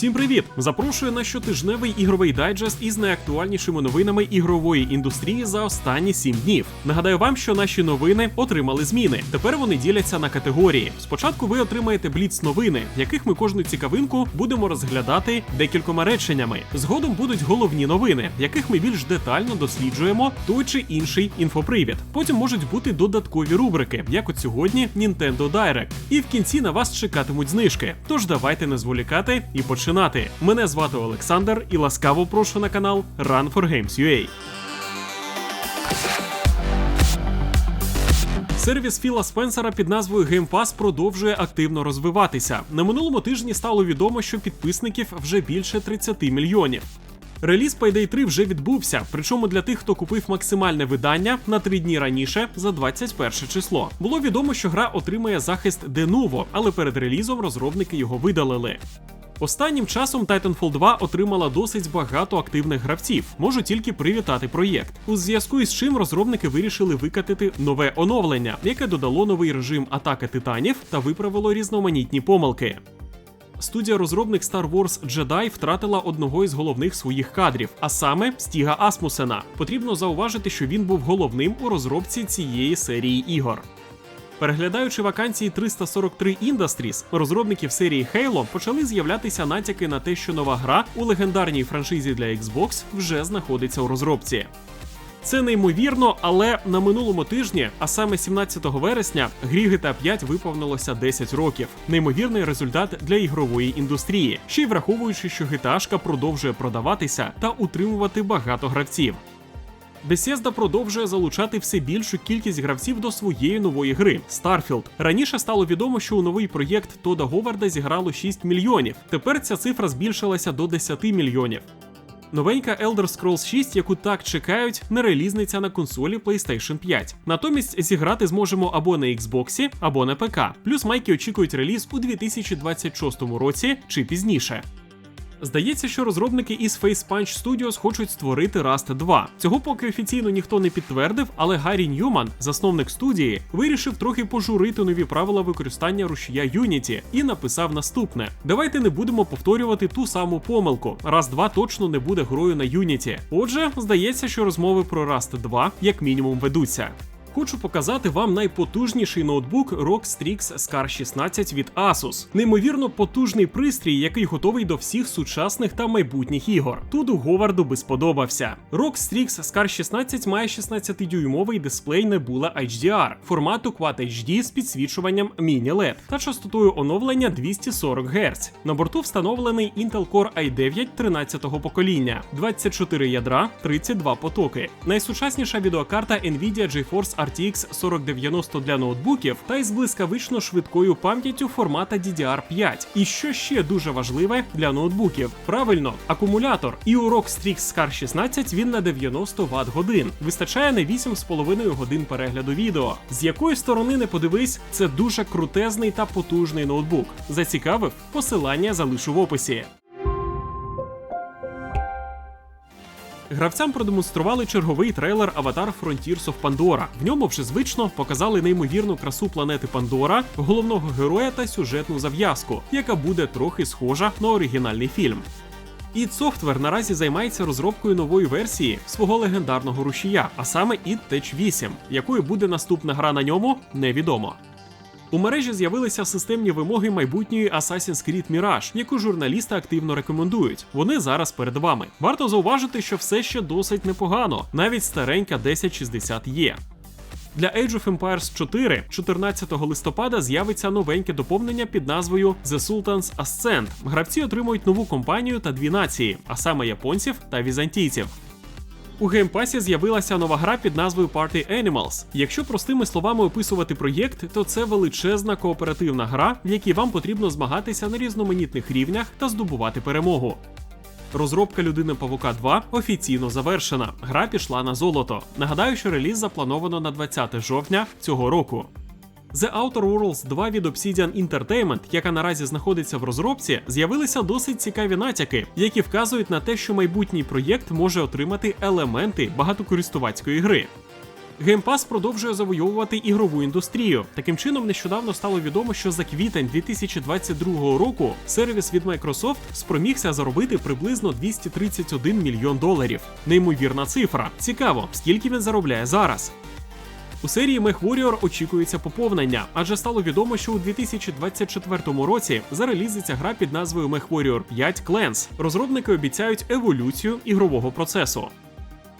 Усім привіт! Запрошую на щотижневий ігровий дайджест із найактуальнішими новинами ігрової індустрії за останні 7 днів. Нагадаю вам, що наші новини отримали зміни. Тепер вони діляться на категорії. Спочатку ви отримаєте бліц новини, в яких ми кожну цікавинку будемо розглядати декількома реченнями. Згодом будуть головні новини, яких ми більш детально досліджуємо той чи інший інфопривід. Потім можуть бути додаткові рубрики, як от сьогодні Nintendo Direct. І в кінці на вас чекатимуть знижки. Тож давайте не зволікати і починати. Мене звати Олександр і ласкаво прошу на канал Run for Games UA. Сервіс Філа Спенсера під назвою Game Pass продовжує активно розвиватися. На минулому тижні стало відомо, що підписників вже більше 30 мільйонів. Реліз Payday 3 вже відбувся, причому для тих, хто купив максимальне видання на три дні раніше, за 21 число. Було відомо, що гра отримає захист Denuvo, але перед релізом розробники його видалили. Останнім часом Titanfall 2 отримала досить багато активних гравців. Можу тільки привітати проєкт. У зв'язку із чим розробники вирішили викатити нове оновлення, яке додало новий режим атаки титанів та виправило різноманітні помилки. Студія розробник Star Wars Jedi втратила одного із головних своїх кадрів, а саме Стіга Асмусена. Потрібно зауважити, що він був головним у розробці цієї серії ігор. Переглядаючи вакансії 343 Industries, розробників серії Halo почали з'являтися натяки на те, що нова гра у легендарній франшизі для Xbox вже знаходиться у розробці. Це неймовірно, але на минулому тижні, а саме 17 вересня, грі GTA 5 виповнилося 10 років. Неймовірний результат для ігрової індустрії, ще й враховуючи, що GTA продовжує продаватися та утримувати багато гравців. Bethesda продовжує залучати все більшу кількість гравців до своєї нової гри Starfield. Раніше стало відомо, що у новий проєкт Тода Говарда зіграло 6 мільйонів. Тепер ця цифра збільшилася до 10 мільйонів. Новенька Elder Scrolls 6, яку так чекають, не релізниця на консолі PlayStation 5. Натомість зіграти зможемо або на Xbox, або на ПК. Плюс майки очікують реліз у 2026 році чи пізніше. Здається, що розробники із Face Punch Studios хочуть створити Rust 2. Цього поки офіційно ніхто не підтвердив, але Гаррі Ньюман, засновник студії, вирішив трохи пожурити нові правила використання рушія Unity і написав наступне: Давайте не будемо повторювати ту саму помилку. Rust 2 точно не буде грою на Unity. Отже, здається, що розмови про Rust 2 як мінімум ведуться. Хочу показати вам найпотужніший ноутбук ROG Strix Scar 16 від Asus. Неймовірно потужний пристрій, який готовий до всіх сучасних та майбутніх ігор. Тут у Говарду би сподобався. ROG Strix Scar 16 має 16-дюймовий дисплей Nebula HDR формату Quad HD з підсвічуванням Mini LED та частотою оновлення 240 Гц. На борту встановлений Intel Core i9 13-го покоління, 24 ядра, 32 потоки. Найсучасніша відеокарта Nvidia GeForce RTX 4090 для ноутбуків та із блискавично швидкою пам'яттю формата DDR5. І що ще дуже важливе для ноутбуків? Правильно, акумулятор. І у ROG Strix Scar 16 він на 90 Вт годин. Вистачає на 8,5 годин перегляду відео. З якої сторони не подивись, це дуже крутезний та потужний ноутбук. Зацікавив? Посилання залишу в описі. Гравцям продемонстрували черговий трейлер Аватар Frontiers of Pandora. В ньому вже звично показали неймовірну красу планети Пандора, головного героя та сюжетну зав'язку, яка буде трохи схожа на оригінальний фільм. id Software наразі займається розробкою нової версії свого легендарного рушія, а саме id Tech 8. Якою буде наступна гра на ньому, невідомо. У мережі з'явилися системні вимоги майбутньої Assassin's Creed Mirage, яку журналісти активно рекомендують. Вони зараз перед вами. Варто зауважити, що все ще досить непогано, навіть старенька 1060 є. Для Age of Empires 4 14 листопада з'явиться новеньке доповнення під назвою The Sultan's Ascent. Гравці отримують нову компанію та дві нації, а саме японців та візантійців. У геймпасі з'явилася нова гра під назвою Party Animals. Якщо простими словами описувати проєкт, то це величезна кооперативна гра, в якій вам потрібно змагатися на різноманітних рівнях та здобувати перемогу. Розробка людини Павука 2 офіційно завершена. Гра пішла на золото. Нагадаю, що реліз заплановано на 20 жовтня цього року. The Outer Worlds 2 від Obsidian Entertainment, яка наразі знаходиться в розробці, з'явилися досить цікаві натяки, які вказують на те, що майбутній проєкт може отримати елементи багатокористувацької гри. Game Pass продовжує завойовувати ігрову індустрію. Таким чином, нещодавно стало відомо, що за квітень 2022 року сервіс від Microsoft спромігся заробити приблизно 231 мільйон доларів. Неймовірна цифра. Цікаво, скільки він заробляє зараз. У серії MechWarrior очікується поповнення, адже стало відомо, що у 2024 році зарелізиться гра під назвою MechWarrior 5 Clans. Розробники обіцяють еволюцію ігрового процесу.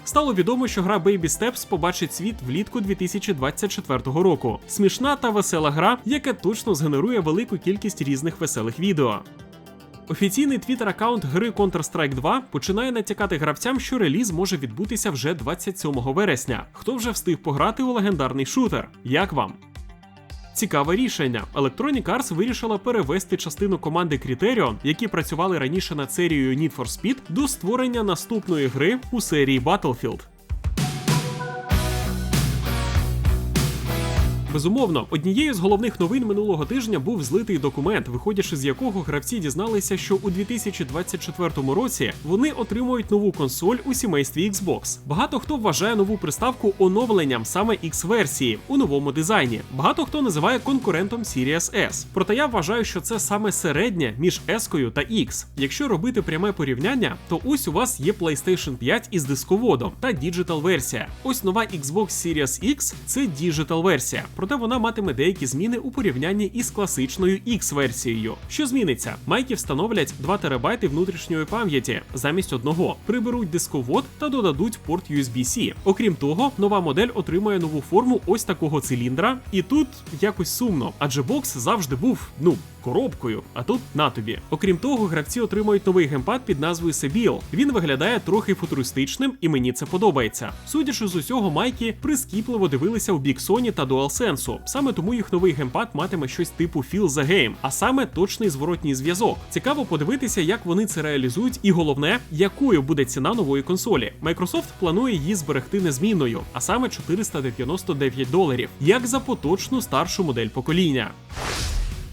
Стало відомо, що гра Baby Steps побачить світ влітку 2024 року. Смішна та весела гра, яка точно згенерує велику кількість різних веселих відео. Офіційний твіттер-аккаунт гри Counter-Strike 2 починає натякати гравцям, що реліз може відбутися вже 27 вересня. Хто вже встиг пограти у легендарний шутер? Як вам? Цікаве рішення. Electronic Arts вирішила перевести частину команди Criterion, які працювали раніше над серією Need for Speed, до створення наступної гри у серії Battlefield. Безумовно, однією з головних новин минулого тижня був злитий документ, виходячи з якого гравці дізналися, що у 2024 році вони отримують нову консоль у сімействі Xbox. Багато хто вважає нову приставку оновленням саме X-версії у новому дизайні. Багато хто називає конкурентом Series S. Проте я вважаю, що це саме середнє між S та X. Якщо робити пряме порівняння, то ось у вас є PlayStation 5 із дисководом та діджитал версія. Ось нова Xbox Series X це діджитал версія проте вона матиме деякі зміни у порівнянні із класичною X-версією. Що зміниться? Майки встановлять 2 терабайти внутрішньої пам'яті замість одного, приберуть дисковод та додадуть порт USB-C. Окрім того, нова модель отримує нову форму ось такого циліндра, і тут якось сумно, адже бокс завжди був, ну. Коробкою, а тут на тобі. Окрім того, гравці отримають новий геймпад під назвою Себіл. Він виглядає трохи футуристичним, і мені це подобається. Судячи з усього, майки прискіпливо дивилися у бік Sony та DualSense. Саме тому їх новий геймпад матиме щось типу Feel the Game, а саме точний зворотній зв'язок. Цікаво подивитися, як вони це реалізують, і головне, якою буде ціна нової консолі. Microsoft планує її зберегти незмінною, а саме 499 доларів, як за поточну старшу модель покоління.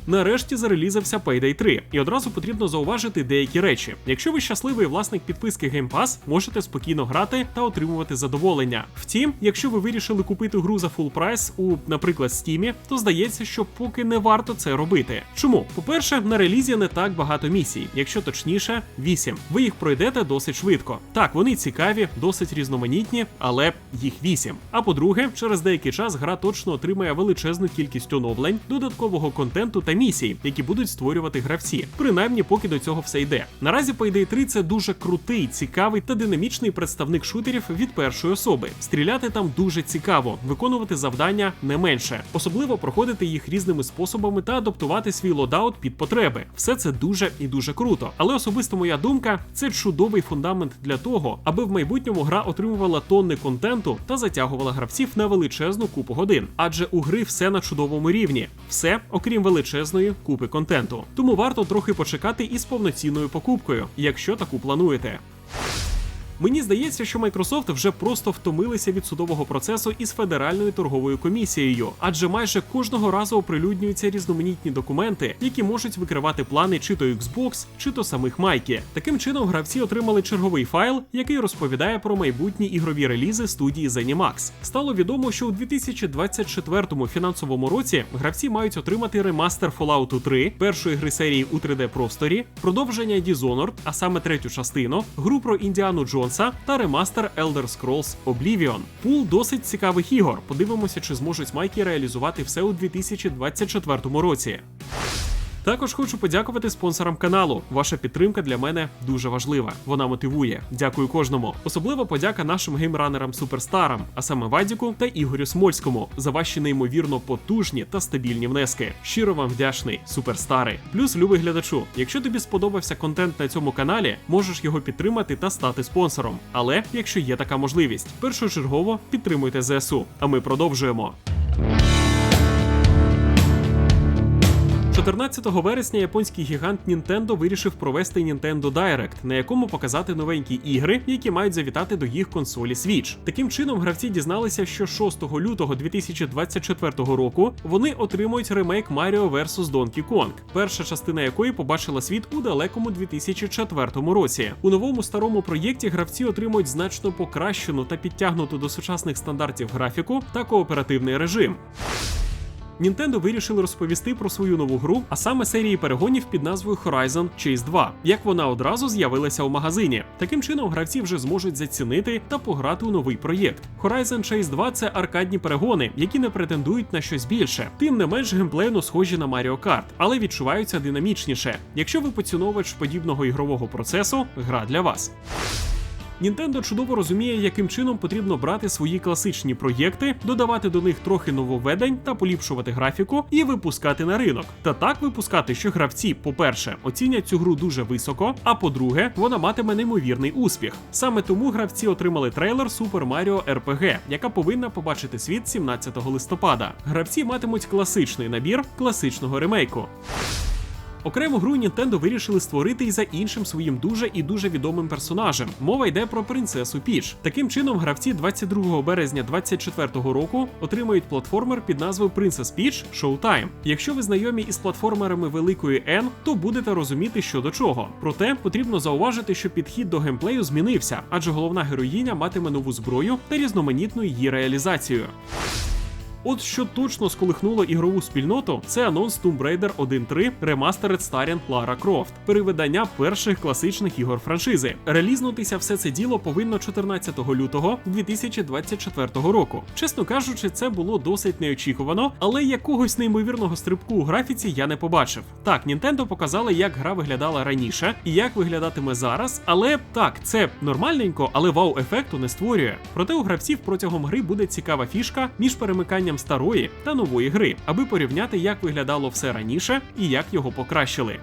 Нарешті зарелізався Payday 3, і одразу потрібно зауважити деякі речі. Якщо ви щасливий власник підписки Game Pass, можете спокійно грати та отримувати задоволення. Втім, якщо ви вирішили купити гру за фул прайс у, наприклад, Steam, то здається, що поки не варто це робити. Чому? По-перше, на релізі не так багато місій, якщо точніше, 8. Ви їх пройдете досить швидко. Так, вони цікаві, досить різноманітні, але їх 8. А по-друге, через деякий час гра точно отримає величезну кількість оновлень, додаткового контенту та місій, які будуть створювати гравці, принаймні поки до цього все йде. Наразі Payday 3 це дуже крутий, цікавий та динамічний представник шутерів від першої особи. Стріляти там дуже цікаво, виконувати завдання не менше, особливо проходити їх різними способами та адаптувати свій лодаут під потреби. Все це дуже і дуже круто. Але особисто моя думка це чудовий фундамент для того, аби в майбутньому гра отримувала тонни контенту та затягувала гравців на величезну купу годин. Адже у гри все на чудовому рівні, все окрім величезної величезної купи контенту. Тому варто трохи почекати із повноцінною покупкою, якщо таку плануєте. Мені здається, що Microsoft вже просто втомилися від судового процесу із федеральною торговою комісією, адже майже кожного разу оприлюднюються різноманітні документи, які можуть викривати плани чи то Xbox, чи то самих Майки. Таким чином, гравці отримали черговий файл, який розповідає про майбутні ігрові релізи студії ZeniMax. Стало відомо, що у 2024 фінансовому році гравці мають отримати ремастер Fallout 3, першої гри серії у 3D просторі, продовження Dishonored, а саме третю частину, гру про Індіану Джонса, Джонса та ремастер Elder Scrolls Oblivion. Пул досить цікавих ігор. Подивимося, чи зможуть майки реалізувати все у 2024 році. Також хочу подякувати спонсорам каналу. Ваша підтримка для мене дуже важлива. Вона мотивує. Дякую кожному. Особливо подяка нашим геймранерам суперстарам, а саме Вадіку та Ігорю Смольському, за ваші неймовірно потужні та стабільні внески. Щиро вам вдячний, суперстари. Плюс любий глядачу. Якщо тобі сподобався контент на цьому каналі, можеш його підтримати та стати спонсором. Але якщо є така можливість, першочергово підтримуйте ЗСУ. А ми продовжуємо. 14 вересня японський гігант Nintendo вирішив провести Nintendo Direct, на якому показати новенькі ігри, які мають завітати до їх консолі Switch. Таким чином, гравці дізналися, що 6 лютого 2024 року вони отримують ремейк Mario vs. Donkey Kong, перша частина якої побачила світ у далекому 2004 році. У новому старому проєкті гравці отримують значно покращену та підтягнуту до сучасних стандартів графіку та кооперативний режим. Nintendo вирішили розповісти про свою нову гру, а саме серії перегонів під назвою Horizon Chase 2, як вона одразу з'явилася у магазині. Таким чином, гравці вже зможуть зацінити та пограти у новий проєкт. Horizon Chase 2 – це аркадні перегони, які не претендують на щось більше. Тим не менш геймплейно схожі на Mario Kart, але відчуваються динамічніше. Якщо ви поціновувач подібного ігрового процесу, гра для вас. Nintendo чудово розуміє, яким чином потрібно брати свої класичні проєкти, додавати до них трохи нововведень та поліпшувати графіку і випускати на ринок. Та так випускати, що гравці, по-перше, оцінять цю гру дуже високо, а по-друге, вона матиме неймовірний успіх. Саме тому гравці отримали трейлер Super Mario RPG, яка повинна побачити світ 17 листопада. Гравці матимуть класичний набір класичного ремейку. Окрему гру Nintendo вирішили створити і за іншим своїм дуже і дуже відомим персонажем. Мова йде про принцесу Піч. Таким чином, гравці 22 березня 2024 року отримають платформер під назвою Princess Peach Showtime. Якщо ви знайомі із платформерами великої N, то будете розуміти, що до чого. Проте потрібно зауважити, що підхід до геймплею змінився, адже головна героїня матиме нову зброю та різноманітну її реалізацію. От що точно сколихнуло ігрову спільноту, це анонс Tomb Raider 1.3 Remastered Starring Lara Croft, перевидання перших класичних ігор франшизи. Релізнутися все це діло повинно 14 лютого 2024 року. Чесно кажучи, це було досить неочікувано, але якогось неймовірного стрибку у графіці я не побачив. Так, Nintendo показали, як гра виглядала раніше і як виглядатиме зараз. Але так, це нормальненько, але вау-ефекту не створює. Проте у гравців протягом гри буде цікава фішка між перемиканням старої та нової гри, аби порівняти, як виглядало все раніше і як його покращили.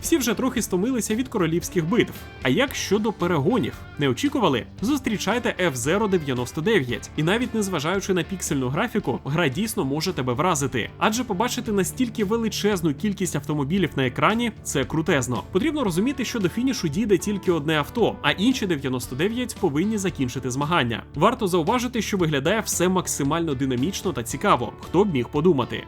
Всі вже трохи стомилися від королівських битв. А як щодо перегонів? Не очікували? Зустрічайте F-099. І навіть незважаючи на піксельну графіку, гра дійсно може тебе вразити. Адже побачити настільки величезну кількість автомобілів на екрані це крутезно. Потрібно розуміти, що до фінішу дійде тільки одне авто, а інші 99 повинні закінчити змагання. Варто зауважити, що виглядає все максимально динамічно та цікаво. Хто б міг подумати.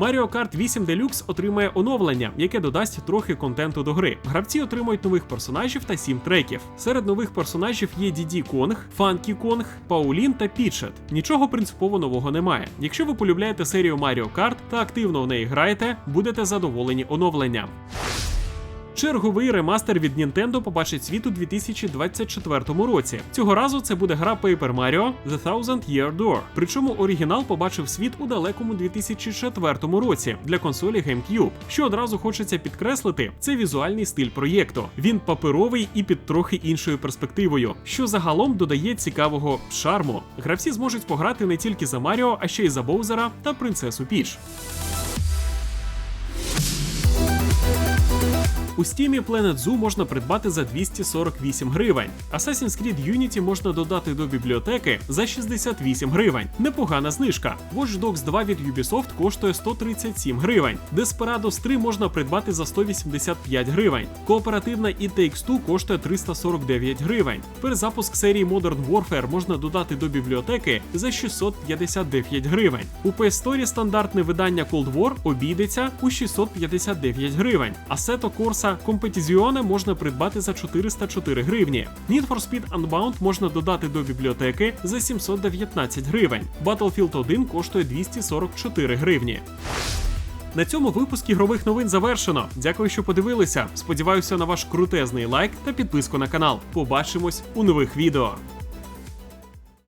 Mario Kart 8 Deluxe отримає оновлення, яке додасть трохи контенту до гри. Гравці отримують нових персонажів та 7 треків. Серед нових персонажів є Діді Конг, Фанкі Конг, Паулін та Пітчет. Нічого принципово нового немає. Якщо ви полюбляєте серію Mario Kart та активно в неї граєте, будете задоволені оновленням. Черговий ремастер від Nintendo побачить світ у 2024 році. Цього разу це буде гра Paper Mario The Thousand Year Door. Причому оригінал побачив світ у далекому 2004 році для консолі GameCube. Що одразу хочеться підкреслити, це візуальний стиль проєкту. Він паперовий і під трохи іншою перспективою, що загалом додає цікавого шарму. Гравці зможуть пограти не тільки за Маріо, а ще й за Боузера та принцесу Піч. У стімі Planet Zoo можна придбати за 248 гривень. Assassin's Creed Unity можна додати до бібліотеки за 68 гривень. Непогана знижка. Watch Dogs 2 від Ubisoft коштує 137 гривень. Desperados 3 можна придбати за 185 гривень. Кооперативна It Takes Two коштує 349 гривень. Перезапуск серії Modern Warfare можна додати до бібліотеки за 659 гривень. У PS Store стандартне видання Cold War обійдеться у 659 гривень. Assetto Corsa Competizione можна придбати за 404 гривні. Need for Speed Unbound можна додати до бібліотеки за 719 гривень. Battlefield 1 коштує 244 гривні. На цьому випуск ігрових новин завершено. Дякую, що подивилися. Сподіваюся на ваш крутезний лайк та підписку на канал. Побачимось у нових відео.